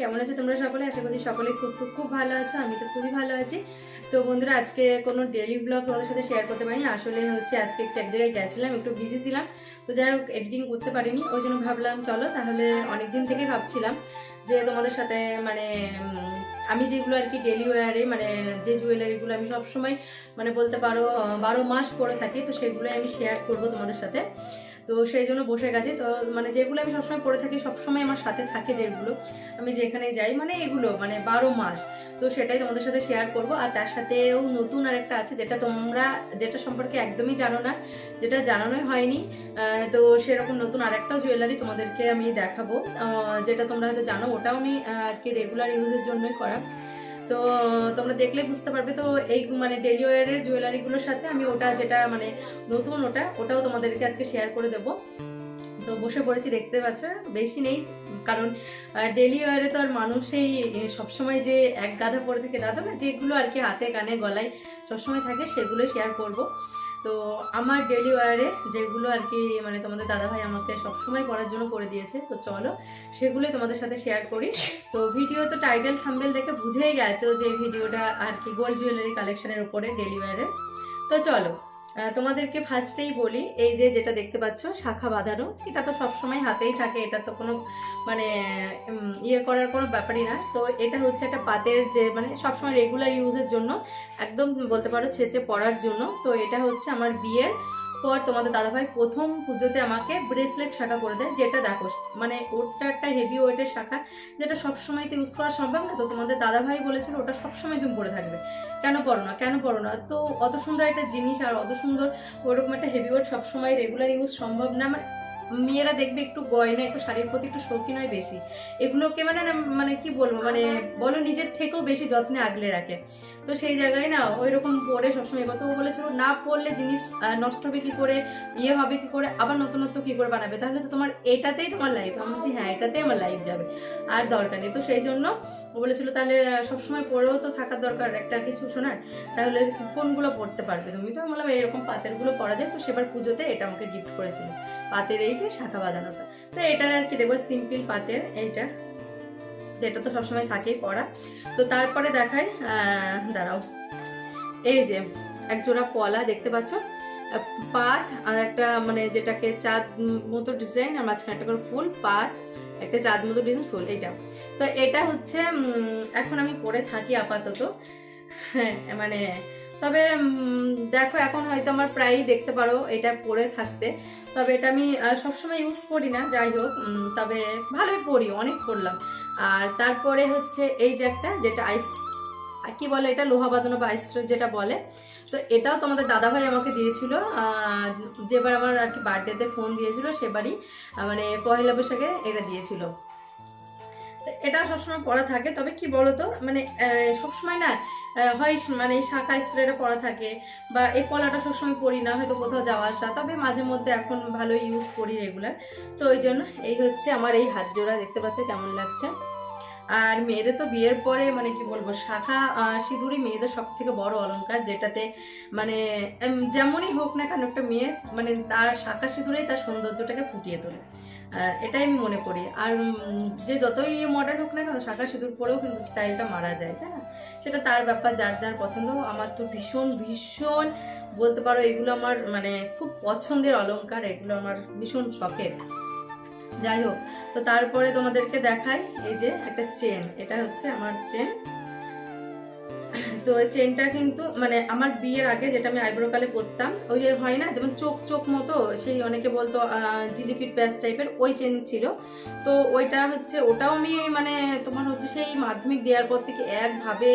কেমন আছে তোমরা সকলে? আশা করছি সকলে খুব খুব খুব ভালো আছো, আমি তো খুবই ভালো আছি। তো বন্ধুরা, আজকে কোনো ডেলি ব্লগ তোমাদের সাথে শেয়ার করতে পারিনি। আসলে হচ্ছে আজকে একটু এক জায়গায় গেছিলাম, একটু বিজি ছিলাম। তো যাই হোক এডিটিং করতে পারিনি, ওই জন্য ভাবলাম, চলো তাহলে অনেক দিন থেকেই ভাবছিলাম যে তোমাদের সাথে মানে আমি যেগুলো আর কি ডেলি ওয়ারে মানে যে জুয়েলারিগুলো আমি সবসময় মানে বলতে পারো বারো মাস পরে থাকি, তো সেগুলোই আমি শেয়ার করব তোমাদের সাথে। তো সেই জন্য বসে গেছি। তো মানে যেগুলো আমি সবসময় পরে থাকি, সবসময় আমার সাথে থাকে যেগুলো, আমি যেখানে যাই মানে এগুলো মানে বারো মাস। তো সেটাই তোমাদের সাথে শেয়ার করব। আর তার সাথেও নতুন আরেকটা আছে, যেটা তোমরা, যেটা সম্পর্কে একদমই জানো না, যেটা জানানোই হয়নি। তো সেরকম নতুন আরেকটা জুয়েলারি তোমাদেরকে আমি দেখাবো। যেটা তোমরা হয়তো জানো, ওটাও আমি আর কি রেগুলার ইউজের জন্যই করা। তো তোমরা দেখলে বুঝতে পারবে, তো এই মানে ডেলি ওয়ারের জুয়েলারিগুলোর সাথে আমি ওটা যেটা মানে নতুন ওটা, ওটাও তোমাদেরকে আজকে শেয়ার করে দেবো। তো বসে পড়েছি, দেখতে পাচ্ছ? বেশি নেই, কারণ ডেলি ওয়ারে তো আর মানুষ সেই সবসময় যে এক গাধা পরে থাকে দাদা না, যেগুলো আর কি হাতে, কানে, গলায় সবসময় থাকে সেগুলো শেয়ার করব। তো আমার ডেলি ওয়ারে যেগুলো আর কি মানে তোমাদের দাদাভাই আমাকে সবসময় পড়ার জন্য করে দিয়েছে, তো চলো, সেগুলোই তোমাদের সাথে শেয়ার করি। তো ভিডিও তো টাইটেল থাম্বেল দেখে বুঝেই গেছো যে ভিডিওটা আর কি গোল্ড জুয়েলারি কালেকশনের উপরে ডেলি ওয়ারের তো চলো তোমাদেরকে ফার্স্টেই বলি, এই যে যেটা দেখতে পাচ্ছ, শাখা বাঁধানো, এটা তো সবসময় হাতেই থাকে, এটা তো কোনো মানে ইয়ে করার কোনো ব্যাপারই না। তো এটা হচ্ছে একটা পাতের যে মানে সবসময় রেগুলার ইউজের জন্য, একদম বলতে পারো ছেঁচে পড়ার জন্য। তো এটা হচ্ছে আমার বিয়ের পর তোমাদের দাদাভাই প্রথম পুজোতে আমাকে ব্রেসলেট শাখা করে দেয়, যেটা দেখো মানে ওটা একটা হেভি ওয়েটের শাখা, যেটা সবসময় তো ইউজ করা সম্ভব না। তো তোমাদের দাদাভাই বলেছিল, ওটা সবসময় তুমি পরে থাকবে। কেন পড়ো না, কেন পড়ো না? তো অত সুন্দর একটা জিনিস আর অত সুন্দর ওরকম একটা হেভি ওয়েট সবসময় রেগুলার ইউজ সম্ভব না। মানে মেয়েরা দেখবে একটু গয়না, একটু শাড়ির প্রতি একটু শৌখিন হয় বেশি। এগুলোকে মানে মানে কি বলব মানে বলো নিজের থেকেও বেশি যত্নে আগলে রাখে। তো সেই জায়গায় না ওই রকম পরে সবসময় কত ও বলেছিল, না পড়লে জিনিস নষ্ট হবে কি করে ইয়ে হবে কি করে, আবার নতুনত্ব কি করে বানাবে? তাহলে তো তোমার, এটাতেই তোমার লাইফ আমি বলছি হ্যাঁ এটাতেই আমার লাইফ যাবে। আর দরকার নেই। তো সেই জন্য ও বলেছিল, তাহলে সবসময় পরেও তো থাকার দরকার একটা কিছু শোনার তাহলে কোনগুলো পড়তে পারবে তুমি? তো আমি বললাম এরকম পাতেরগুলো পরা যায়। তো সেবার পুজোতে এটা আমাকে গিফট করেছিল। পাতের এই যে শাখা বাঁধানোটা তো এটার আর কি দেখব সিম্পল পাতের এইটা, যেটা তো সবসময় থাকেই পড়া তো তারপরে দেখাই দাঁড়াও। এই যে, এক জোড়া পলা দেখতে পাচ্ছ? পাত আর একটা মানে যেটাকে চাঁদ মতো ডিজাইন আর মাঝখানে একটা করে ফুল পাত একটা চাঁদ মতো ডিজাইন ফুল, এইটা। তো এটা হচ্ছে এখন আমি পরে থাকি আপাতত। হ্যাঁ মানে তবে দেখো এখন হয়তো আমার প্রায়ই দেখতে পারো এটা পরে থাকতে। তবে এটা আমি সবসময় ইউজ করি না, যাই হোক তবে ভালোই পরি অনেক পরলাম আর তারপরে হচ্ছে এই যে একটা, যেটা আইস কি বলে এটা? লোহা বাঁধানো বা আইস যেটা বলে। তো এটাও তোমাদের দাদাভাই আমাকে দিয়েছিল যেবার আমার আর কি বার্থডেতে ফোন দিয়েছিল, সেবারই মানে পয়লা বৈশাখে এটা দিয়েছিল। এটা সবসময় পড়া থাকে, তবে কি বলতো? মানে সবসময় না হয় মানে এই শাখা স্প্রেটা পড়া থাকে বা এই পলাটা সবসময় পরি না, হয়তো কোথাও যাওয়া আসা, তবে মাঝে মধ্যে এখন ভালো ইউজ করি রেগুলার তো ওই জন্য এই হচ্ছে আমার এই হাত জোড়া, দেখতে পাচ্ছে কেমন লাগছে। আর মেয়েদের তো বিয়ের পরে মানে কি বলব, শাখা সিঁদুরই মেয়েদের সব থেকে বড় অলংকার, যেটাতে মানে যেমনই হোক না কেন, একটা মেয়ে মানে তার শাখা সিঁদুরেই তার সৌন্দর্যটাকে ফুটিয়ে তোলে। এটাই আমি মনে করি। আর যে যতই মডার্ন হোক না কেন, শাখা সিঁদুর পরেও কিন্তু স্টাইলটা মারা যায়, তাই না? সেটা তার ব্যাপার, যার যার পছন্দ। আমার তো ভীষণ ভীষণ বলতে পারো, এগুলো আমার মানে খুব পছন্দের অলংকার, এগুলো আমার ভীষণ শখের। যাই হোক, তো তারপরে তোমাদেরকে দেখাই, এই যে একটা চেন এটা হচ্ছে আমার চেন তো চেনটা কিন্তু মানে আমার বিয়ের আগে যেটা আমি আইব্রো কালে পরতাম ওই যে হয় না যেমন চোখ চোখ মতো সেই অনেকে বলতো জিলিপির প্যাচ টাইপের ওই চেন ছিল। তো ওইটা হচ্ছে ওটাও আমি মানে তোমার হচ্ছে সেই মাধ্যমিক দেওয়ার পর থেকে একভাবে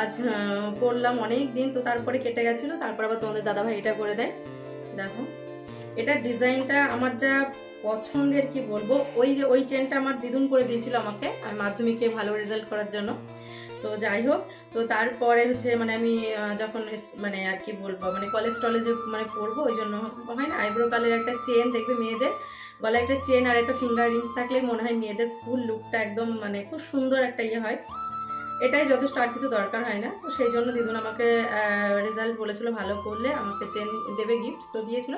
আজ আহ, পরলাম অনেক দিন তো তারপরে কেটে গেছিল তারপর আবার তোমাদের দাদাভাই এটা করে দেয়। দেখো এটার ডিজাইনটা আমার যা পছন্দের কি বলব ওই যে ওই চেনটা আমার দিদুন করে দিয়েছিল আমাকে আর মাধ্যমিকে ভালো রেজাল্ট করার জন্য। তো যাই হোক, তো তারপরে হচ্ছে মানে আমি যখন মানে আর কি বলব মানে কলেজ টলেজে মানে পড়ব, ওই জন্য হয় না আইব্রো কালের একটা চেন দেখবে মেয়েদের গলায় একটা চেন আর একটা ফিঙ্গার রিংস থাকলে মনে হয় মেয়েদের ফুল লুকটা একদম মানে খুব সুন্দর একটা ইয়ে হয়। এটাই যথেষ্ট আর কিছু দরকার হয় না, তো সেই জন্য দিদুন আমাকে রেজাল্ট বলেছিল ভালো করলে, আমাকে চেন দেবে গিফট তো দিয়েছিল।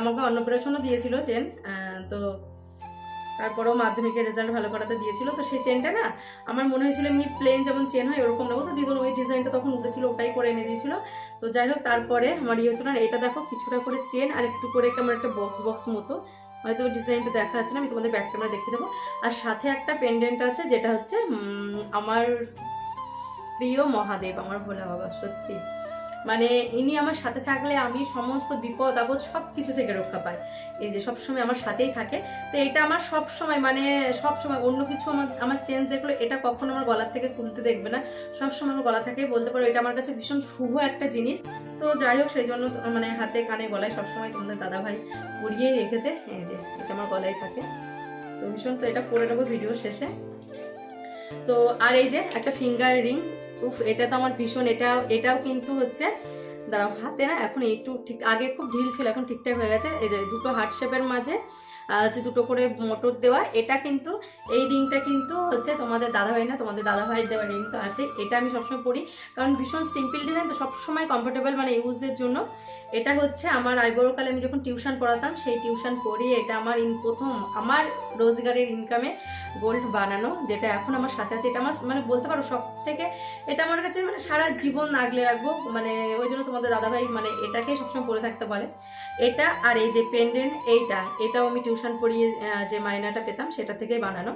আমাকে অন্নপ্রাশনও দিয়েছিল চেন তো তারপরেও মাধ্যমিকের রেজাল্ট ভালো করাতে দিয়েছিল। তো সেই চেনটা না আমার মনে হয়েছিল এমনি প্লেন যেমন চেন হয় ওরকম নেব। তো দিদুন ওই ডিজাইনটা তখন উঠেছিল, ওটাই করে এনে দিয়েছিল। তো যাই হোক, তারপরে আমার ইয়ে হচ্ছিল এটা দেখো কিছুটা করে চেন আর একটু করে আমার একটা বক্স বক্স মতো। হয়তো ডিজাইনটা দেখা যাচ্ছে না, আমি তোমাদের ব্যাক ক্যামেরা দেখিয়ে দেবো। আর সাথে একটা পেন্ডেন্ট আছে, যেটা হচ্ছে আমার প্রিয় মহাদেব, আমার ভোলা বাবা, সত্যি। মানে ইনি আমার সাথে থাকলে আমি সমস্ত বিপদ, আপদ সব কিছু থেকে রক্ষা পাই। এই যে সবসময় আমার সাথেই থাকে। তো এটা আমার সব সময় মানে সব সময় অন্য কিছু আমার আমার চেঞ্জ দেখল এটা কখনো আমার গলা থেকে খুলতে দেখবে না। সব সময় আমার গলা থেকে বলতে পারো, এটা আমার কাছে ভীষণ শুভ একটা জিনিস। তো যাই হোক, সেই জন্য মানে হাতে কানে গলায় সবসময় তোমাদের দাদা ভাই পরিয়েই রেখেছে। এই যে, এটা আমার গলায় থাকে। তো ভীষণ, তো এটা পরে নেব ভিডিও শেষে। তো আর এই যে একটা ফিঙ্গার রিং উফ, এটা তো আমার ভীষণ, এটা, এটাও কিন্তু হচ্ছে, দাঁড়াও, হাতে না, এখন একটু ঠিক, আগে খুব ঢিল ছিল, এখন ঠিকঠাক হয়ে গেছে, এই যে দুটো হার্ট শেপের মাঝে হচ্ছে দুটো করে মোটর দেওয়া, এটা কিন্তু, এই রিংটা কিন্তু হচ্ছে তোমাদের দাদাভাই না, তোমাদের দাদাভাইয়ের দেওয়া রিং তো আছে, এটা আমি সবসময় পরি। কারণ ভীষণ সিম্পল ডিজাইন তো সবসময় কমফোর্টেবল মানে ইউজের জন্য। এটা হচ্ছে আমার আইবড়োকালে আমি যখন টিউশন পড়াতাম, সেই টিউশন পড়িয়ে এটা আমার ইন প্রথম, আমার রোজগারের ইনকামে গোল্ড বানানো, যেটা এখন আমার সাথে আছে। এটা আমার মানে বলতে পারো সব থেকে এটা আমার কাছে মানে সারা জীবন আগলে রাখব মানে ওই জন্য তোমাদের দাদাভাই মানে এটাকেই সবসময় পরে থাকতে বলে। এটা আর এই যে পেন্ডেন্ট এইটা, এটাও আমি টিউশন পড়িয়ে যে মাইনাটা পেতাম সেটা থেকেই বানানো।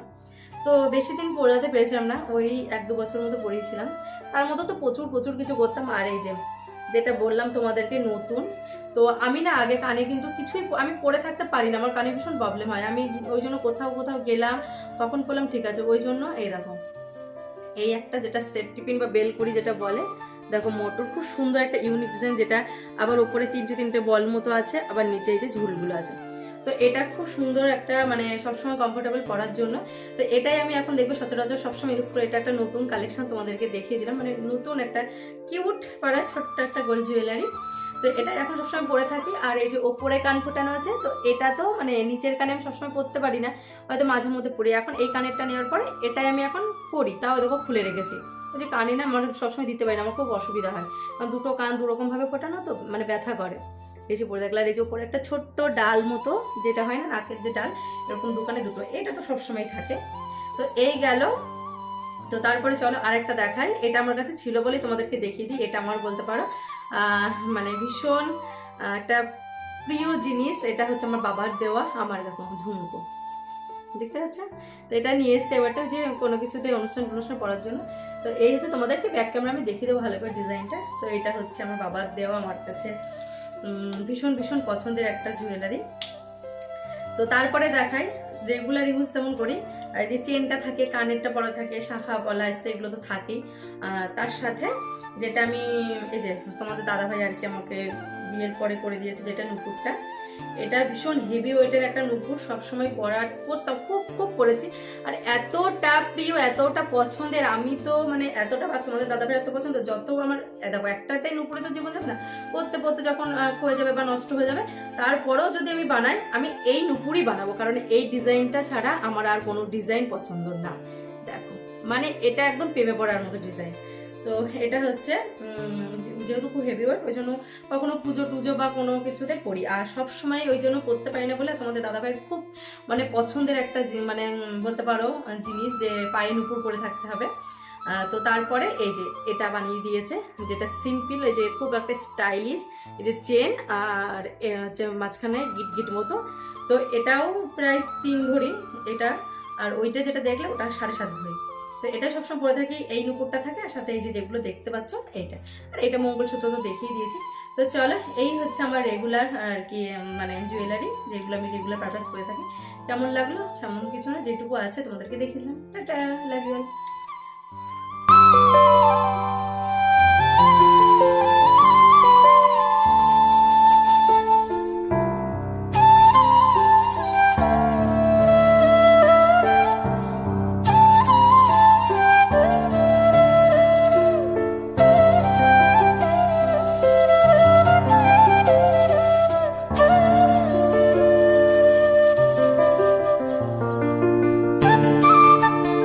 তো বেশি দিন পড়াতে পেরেছিলাম না, ওই এক দু বছর মতো পড়িয়েছিলাম। তার মতো তো প্রচুর প্রচুর কিছু করতাম। আর এই যে যেটা বললাম তোমাদেরকে নতুন, তো আমি না আগে কানে কিন্তু কিছুই আমি পরে থাকতে পারি না, আমার কানে ভীষণ প্রবলেম হয়। আমি ওই জন্য কোথাও কোথাও গেলাম, তখন বললাম, ঠিক আছে। ওই জন্য এই দেখো, এই একটা যেটা সেট টিফিন বা বেল করি যেটা বলে, দেখো মোটর খুব সুন্দর একটা ইউনিক ডিজাইন যেটা আবার ওপরে তিনটে তিনটে বল মতো আছে, আবার নিচে এই যে ঝুলগুলো আছে। তো এটা খুব সুন্দর একটা মানে সবসময় কমফোর্টেবল পরার জন্য। তো এটাই আমি এখন দেখব। সচরাচর সবসময় ইউজ করে এটা একটা নতুন কালেকশন তোমাদেরকে দেখিয়ে দিলাম। মানে নতুন একটা কিউট পাড়া ছোট্ট একটা গোল্ড জুয়েলারি তো এটা এখন সবসময় পরে থাকি। আর এই যে ওপরে কান ফোটানো আছে, তো এটা তো মানে নিচের কানে আমি সবসময় পরতে পারি না। হয়তো মাঝে মধ্যে পরি। এখন এই কানেরটা নেওয়ার পরে এটাই আমি এখন পরি। তাও দেখো খুলে রেখেছি। যে কানে না আমার সবসময় দিতে পারি না। আমার খুব অসুবিধা হয়। কারণ দুটো কান দুরকমভাবে ফোটানো তো মানে ব্যথা করে। যে পরে দেখলাম এই যে উপরে একটা ছোট্ট ডাল মতো, যেটা হয় না, নাকের যে ডাল, এরকম দোকানে দুটো, এটা তো সবসময় থাকে। তো এই গেল। তো তারপরে চলো আরেকটা দেখাই। এটা আমার কাছে ছিল বলেই তোমাদেরকে দেখিয়ে দিই, এটা আমার বলতে পারো। মানে ভীষণ একটা প্রিয় জিনিস, এটা হচ্ছে আমার বাবার দেওয়া আমার এরকম ঝুমকো। দেখতে পাচ্ছ? তো এটা নিয়ে এসছে এবারটা যে কোনো কিছুতে অনুষ্ঠান অনুষ্ঠান পড়ার জন্য। তো এই হচ্ছে তোমাদেরকে ব্যাক ক্যামেরা আমি দেখিয়ে দেবো ভালো করে ডিজাইনটা তো এটা হচ্ছে আমার বাবার দেওয়া আমার কাছে ভীষণ ভীষণ পছন্দের একটা জুয়েলারি তো তারপরে দেখাই রেগুলার ইউজ যেমন করি, আর যে চেনটা থাকে, কানেরটা পরা থাকে, শাখা এসছে এগুলো তো থাকেই। তার সাথে যেটা আমি, এই যে তোমাদের দাদাভাই আর কি আমাকে বিয়ের পরে করে দিয়েছে, যেটা নুপুরটা, এটা ভীষণ হেভি ওয়েটের একটা নুপুর, সবসময় পরার খুব করেছি। আর এতটা প্রিয়, এতটা পছন্দের, আমি তো মানে এতটা ভাব, তোমাদের দাদাভাই এত পছন্দ, যত আমার দেখো দেখো, একটাতেই উপরে তো জীবন যাবে না? পড়তে পড়তে যখন হয়ে যাবে বা নষ্ট হয়ে যাবে, তারপরেও যদি আমি বানাই, আমি এই নুপুরই বানাবো, কারণ এই ডিজাইনটা ছাড়া আমার আর কোনো ডিজাইন পছন্দ না। দেখো মানে এটা একদম প্রেমে পড়ার মতো ডিজাইন। তো এটা হচ্ছে যেহেতু খুব হেভি ওয়েট ওই জন্য কখনো পুজো টুজো বা কোনো কিছুতে পড়ি আর সব সময় ওই জন্য করতে পারি না বলে তোমাদের দাদাভাইয়ের খুব মানে পছন্দের একটা মানে বলতে পারো জিনিস যে পায়ে নুপুর পরে থাকতে হবে। তো তারপরে এই যে এটা বানিয়ে দিয়েছে, যেটা সিম্পল এই যে খুব একটা স্টাইলিশ এই যে চেন আর হচ্ছে মাঝখানে গিট গিট মতো। তো এটাও প্রায় তিন ঘড়ি এটা। আর ওইটা যেটা দেখলে ওটা সাড়ে সাত ভরি তো এটা সবসময় পরে থাকি, এই নুপুরটা থাকে আর সাথে এই যে যেগুলো দেখতে পাচ্ছ, এইটা। আর এটা মঙ্গলসূত্র তো দেখিয়ে দিয়েছি। তো চলো, এই হচ্ছে আমার রেগুলার আর কি মানে জুয়েলারি যেগুলো আমি রেগুলার পারপাস করে থাকি। কেমন লাগল? সেমন কিছু না, যেটুকু আছে তোমাদেরকে দেখিয়ে দিলাম। টাটা লাগবে